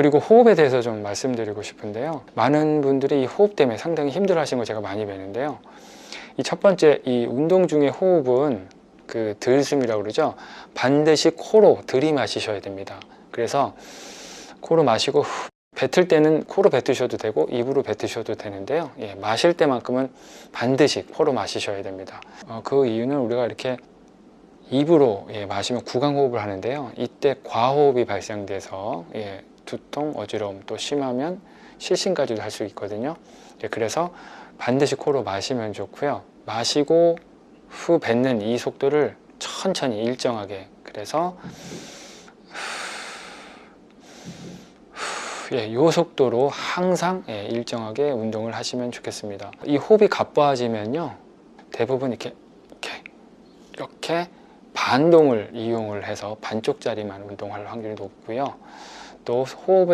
그리고 호흡에 대해서 좀 말씀드리고 싶은데요. 많은 분들이 이 호흡 때문에 상당히 힘들어 하시는 거 제가 많이 뵈는데요. 이 첫 번째, 이 운동 중에 호흡은 그 들숨이라고 그러죠. 반드시 코로 들이마시셔야 됩니다. 그래서 코로 마시고 후, 뱉을 때는 코로 뱉으셔도 되고 입으로 뱉으셔도 되는데요. 예, 마실 때만큼은 반드시 코로 마시셔야 됩니다. 어, 그 이유는 우리가 이렇게 입으로 예, 마시면 구강호흡을 하는데요. 이때 과호흡이 발생돼서 예, 두통, 어지러움 또 심하면 실신까지도 할 수 있거든요. 예, 그래서 반드시 코로 마시면 좋고요. 마시고 후 뱉는 이 속도를 천천히 일정하게 그래서 예, 요 속도로 항상 예, 일정하게 운동을 하시면 좋겠습니다. 이 호흡이 가빠지면요, 대부분 이렇게 이렇게 이렇게 반동을 이용을 해서 반쪽짜리만 운동할 확률이 높고요. 또 호흡을